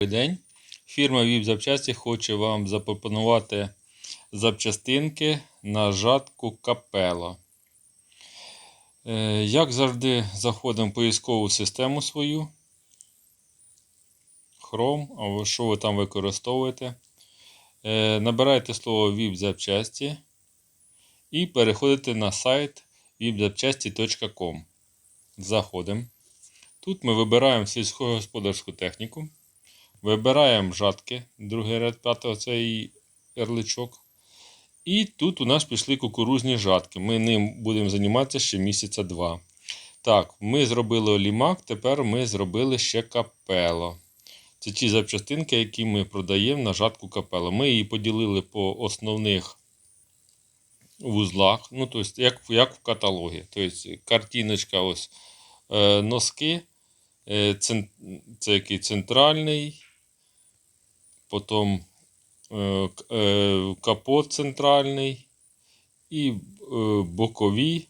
Добрий день. Фірма VIP запчасті хоче вам запропонувати запчастинки на жатку капело. Е, Як завжди, заходимо в поискову систему свою. Chrome, або що ви там використовуєте. Е, Набираєте слово VIP запчасті і переходите на сайт vipzapчасті.com. Заходимо. Тут ми вибираємо сільськогосподарську техніку. Вибираємо жатки, другий ряд п'ятого цей ярличок. І тут у нас пішли кукурузні жатки. Ми ним будемо займатися ще місяця два. Так, ми зробили олімак, тепер ми зробили ще капело. Це ті запчастинки, які ми продаємо на жатку капело. Ми її поділили по основних вузлах, ну, тобто, як, як в каталогі. Тобто, картиночка, ось е, носки. Е, Це який центральний, потім е, е, капот центральний і е, бокові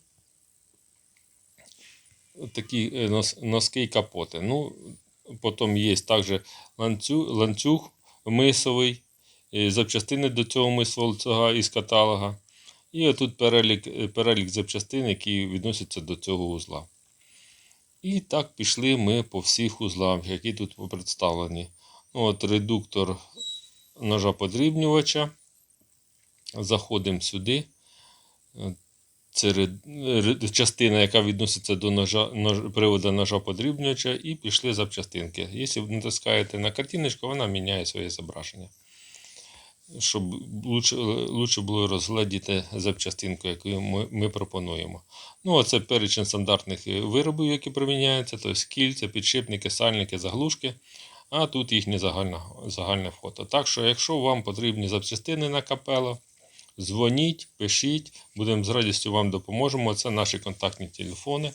такі нос- носки і капоти. Ну, потім є також ланцюг, ланцюг мисовий, запчастини до цього мисового із каталога. І отут перелік, перелік запчастин, які відносяться до цього узла. І так пішли ми по всіх узлам, які тут представлені. От редуктор ножа подрібнювача. Заходимо сюди. Це частина, яка відноситься до ножа, нож, приводу ножа подрібнювача, і пішли запчастинки. Якщо ви натискаєте на картиночку, вона міняє своє зображення. Щоб лучше, було розглядіти запчастинку, яку ми, ми пропонуємо. Ну, оце перечень стандартних виробів, які приміняються, тобто кільця, підшипники, сальники, заглушки. А тут їхнє загальне, загальне фото. Так що, якщо вам потрібні запчастини на капело, дзвоніть, пишіть, будемо з радістю вам допоможемо. Це наші контактні телефони.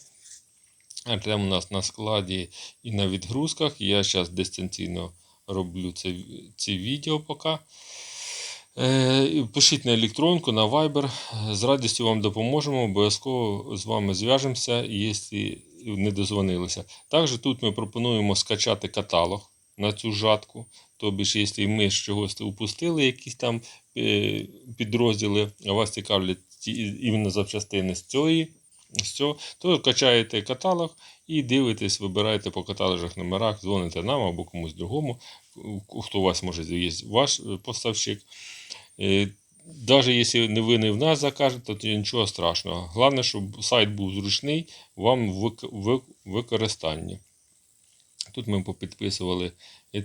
Артем у нас на складі і на відгрузках. Я зараз дистанційно роблю це, ці відео поки. Е, Пишіть на електронку, на Viber. З радістю вам допоможемо. Обов'язково з вами зв'яжемося, якщо не дозвонилися. Також тут ми пропонуємо скачати каталог на цю жатку. Тобі ж, якщо ми з чогось упустили якісь там е, підрозділи, а вас цікавлять іменно запчастини з цієї, з цього, то качаєте каталог і дивитесь, вибираєте по каталожах номерах, дзвоните нам або комусь другому, хто у вас може є ваш е, поставщик. Навіть якщо не ви не в нас закажете, то нічого страшного. Головне, щоб сайт був зручний вам в використанні. Тут ми попідписували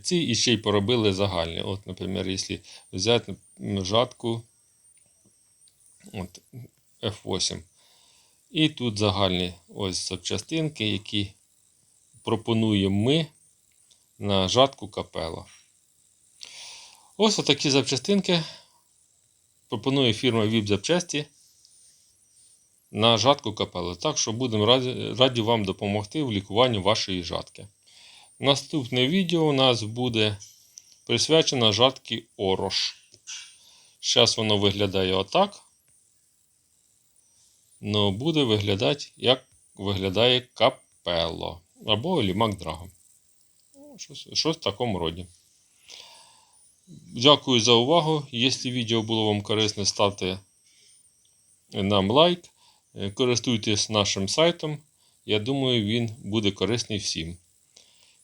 ці і ще й поробили загальні. От, наприклад, якщо взяти жатку от, F8. І тут загальні ось запчастинки, які пропонуємо ми на жатку капело. Ось такі запчастинки пропонує фірма VIP запчасті на жатку капело. Так що будемо раді вам допомогти в лікуванні вашої жатки. Наступне відео у нас буде присвячено жатки Орош. Зараз воно виглядає отак. Но буде виглядати, як виглядає капело. Або лімак Драго. Ну, Щось, щось в такому роді. Дякую за увагу. Якщо відео було вам корисне, ставте нам лайк. Користуйтесь нашим сайтом. Я думаю, він буде корисний всім.